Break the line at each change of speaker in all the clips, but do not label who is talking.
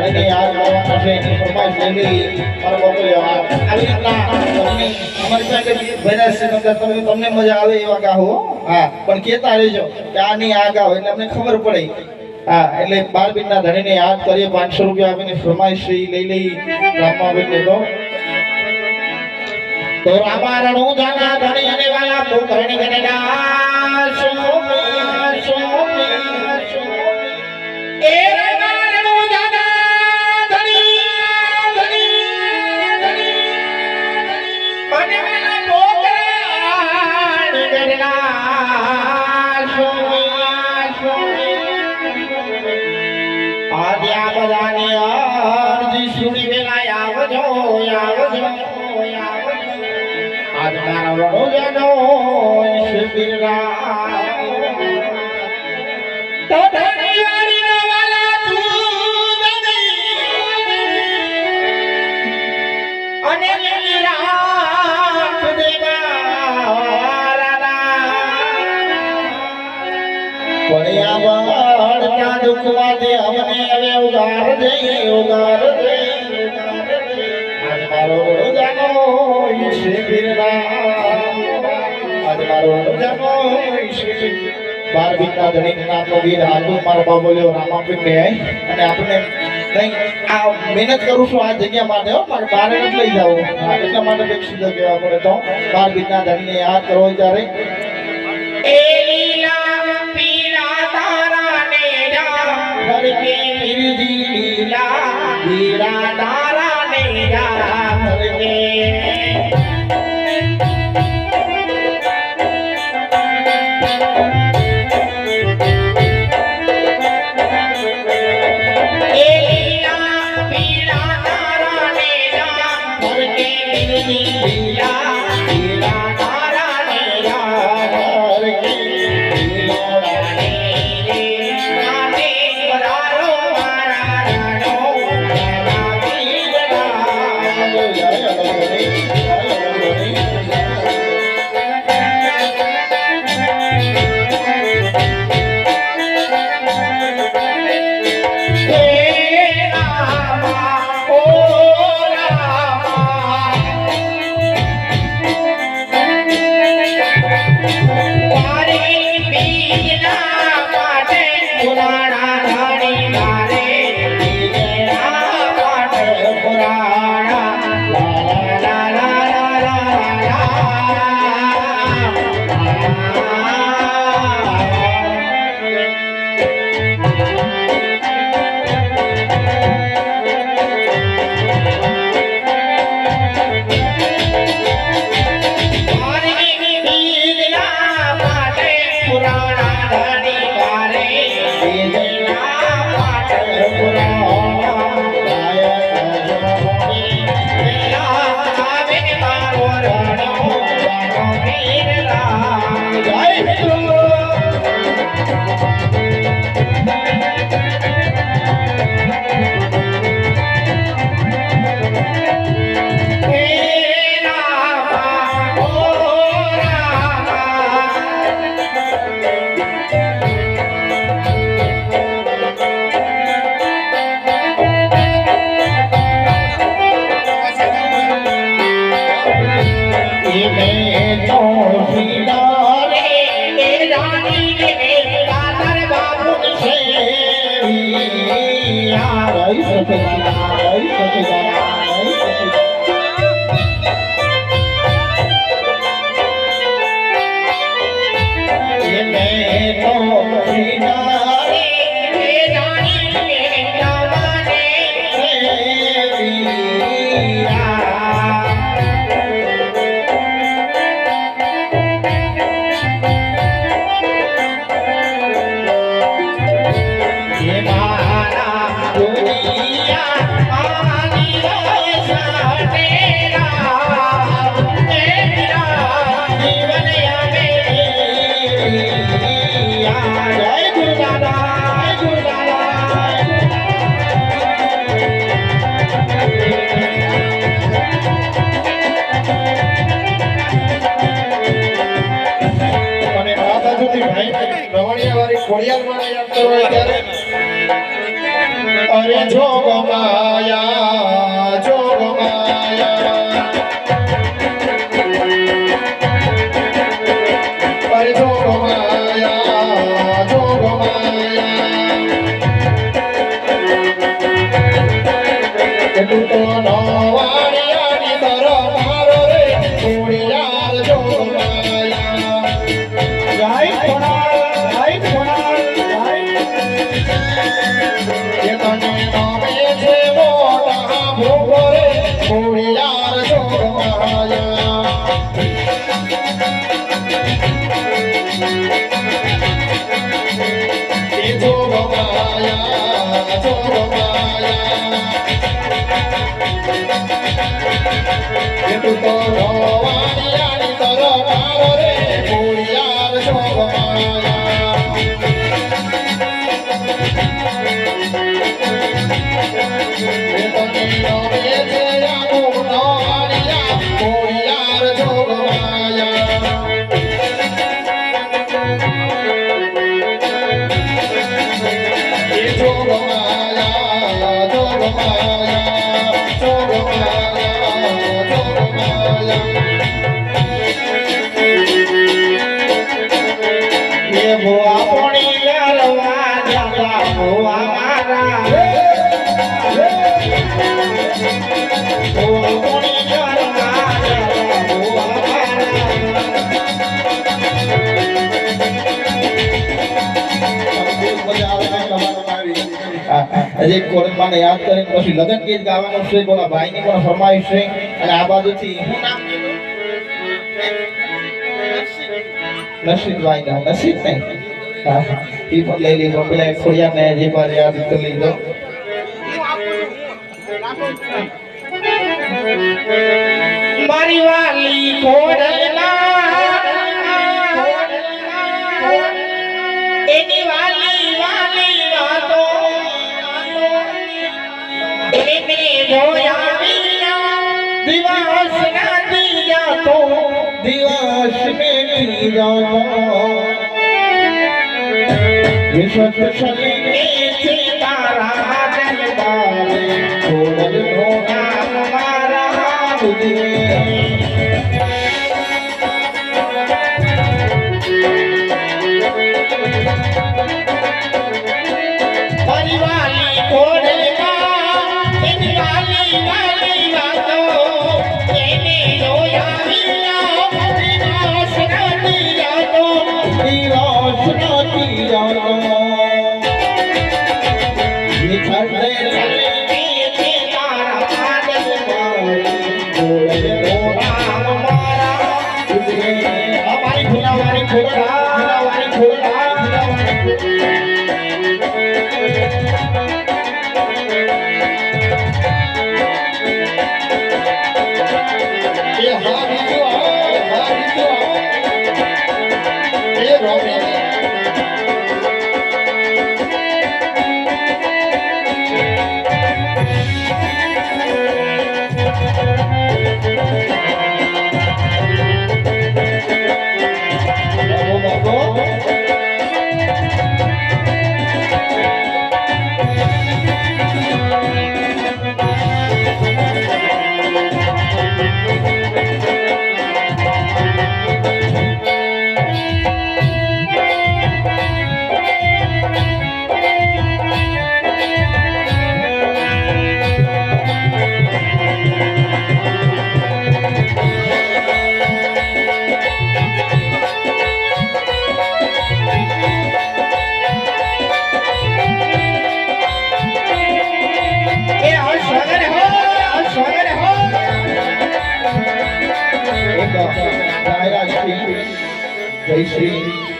ધણીને યાદ કરવાના ફરમાઈશ મોકલ્યો આવી રીતના તમને અમારી પાસે ભર્યા છે નકર તમે તમને મજા આવે એવા ગાહો હો. પણ કહેતા રહેજો કે આ નહીં આ ગાહો એટલે અમને ખબર પડે. હા. એટલે બાર બિનના ધણીને યાદ કરીએ પાંચસો રૂપિયા આપીને ફરમાઈશ લઈ લઈ રામાબેનને તો. તો રામારણું જાના ધણી અને વાલા પોકરણી ગણના સોમ્યા સોમ્યા સોમ્યા એ બળના દુખવાથી અમને હવે ઉગાર દે ઉગાર દે દે મારો રોજાનો શિબિરા આજ બીના ધણી નામનો વીર હાજુ મારો ને અને આપણે આ મહેનત કરું છું આ જગ્યા માટે મારે બારે જ લઈ જાવ એટલા માટે દો કહેવા પડે તો બાર બીના ધણીને યાદ કરો ત્યારે લીલા તારા জগমা ભગવાન આજે કોરમાને યાદ કરીને પછી લગન ગીત ગાવાનું છે બોલા ભાઈની પણ ફરમાઈશ છે અને આ બાજુથી નસીબભાઈ ના નસીબ નહીં હા હા એ પણ લઈ લીધો પેલા ખોડિયાને જે બાજુ યાદ કરી લીધો મારી વાલી ખોડિયા সত সঙ্গে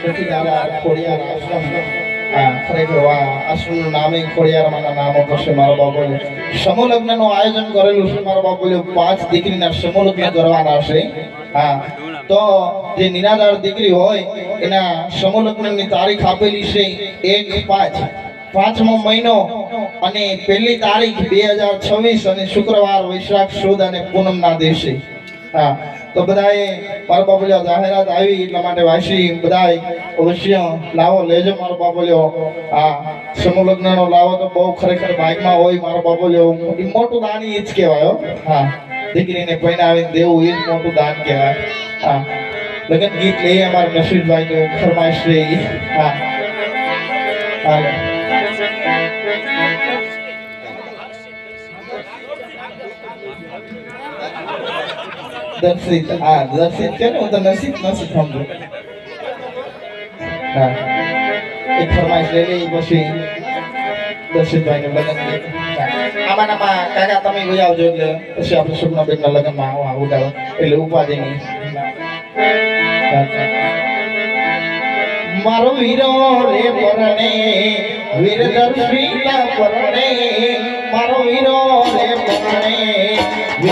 મોતીલાલા આયોજન કરેલું છે મારા બાપુએ પાંચ દીકરીના સમૂહલગ્ન કરવાના છે હા તો જે નિરાધાર દીકરી હોય એના સમૂહલગ્નની તારીખ આપેલી છે એક પાંચ પાંચમો મહિનો અને પહેલી તારીખ બે હજાર છવ્વીસ અને શુક્રવાર વૈશાખ સુદ અને પૂનમના દિવસે હા તો બધાએ મારો બાપુલ્યો જાહેરાત આવી એટલા માટે વાસી બધાએ અવશ્ય લાવો. લેજો મારો બાપુલ્યો. હા સમૂહ લગ્નનો લાવો તો બહુ ખરેખર ભાગમાં હોય મારો બાપુલ્યો. મોટું દાન એ જ કહેવાય હા. દીકરીને પહેરાવીને દેવું એ જ મોટું દાન કહેવાય. હા. લગ્ન ગીત લઈએ અમારા નસીબભાઈનું ફરમાઈશ રે હા. હા દર્શિત આ દર્શિત કે હું તો નસીબ નથી સમજુ ફરમાઈશ લઈ લઈ પછી એટલે પછી મારો વીરો રે પરણે વીર દર્શિતા પરણે મારો વીરો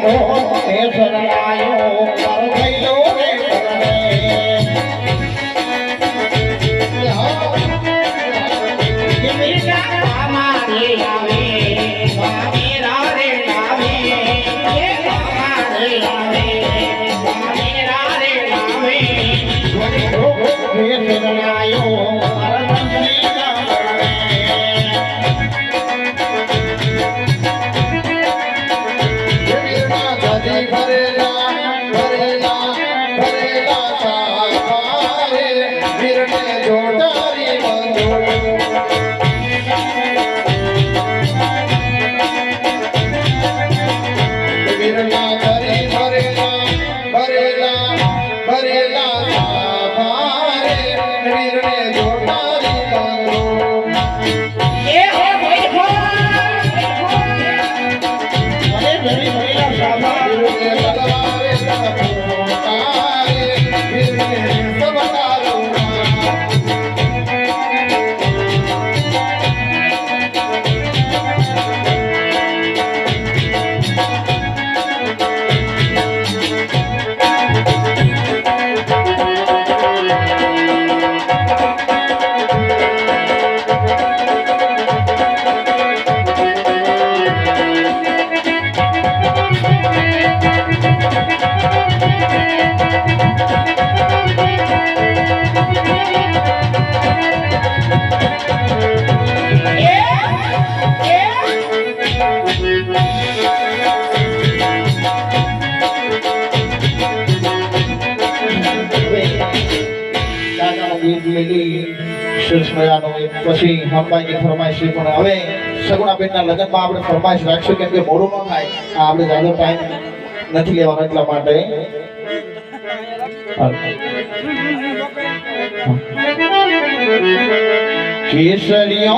દર્શિતા પરણે વગડો તે સગડાયો મારો વીરો રે પરણે એ દર્શિત એ દર્શિત હા દર્શિતા પછી હંબાઈની ફરમાઈશ છે પણ હવે સગુણાબેનના લગ્નમાં આપણે ફરમાઈશ રાખશું કેમ કે મોડું ન થાય. આ આપણે ટાઈમ નથી લેવાનો એટલા માટે. કેસરીઓ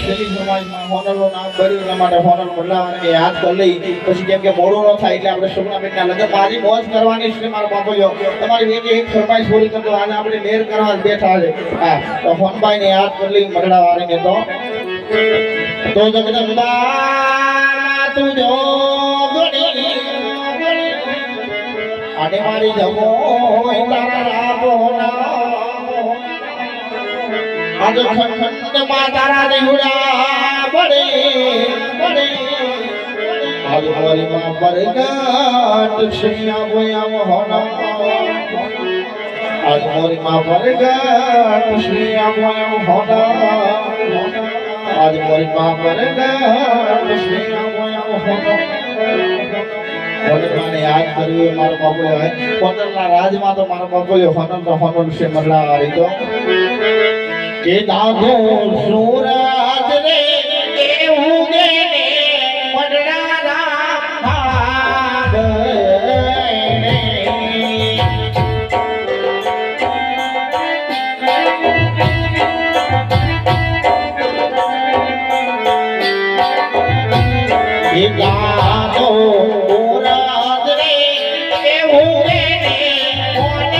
શરીર સમાજમાં નામ કર્યું એના માટે હોનર બદલાવાને યાદ કરી લઈ. પછી કેમ કે મોડું થાય એટલે આપણે સુગનાબેનના લગ્ન મારી મોજ કરવાની છે મારો તમારી એક એક ફરમાઈશ પૂરી કરતો આજે આપણે લેર કરવા બેઠા છે. હા, તો ફોનભાઈને યાદ કરી લઈ મરડા વાળીને તો? તો જગદંબા મારી જમો આજ ખંડમાં તારા દેવડા પડે પડે આજ મારી માં પરગટ શ્રીયા બોયા હોના આજ મારી માં પરગટ શ્રીયા બોયા હોના આજ મારી માં પરગટ શ્રીયા બોયા હોના હોનરમાને યાદ કર્યું એ મારો બાપુ હોનરના રાજમાં તો મારો બાપુ હોનર તો હોનર છે મરલા વાળી તો કે દાદો સુરત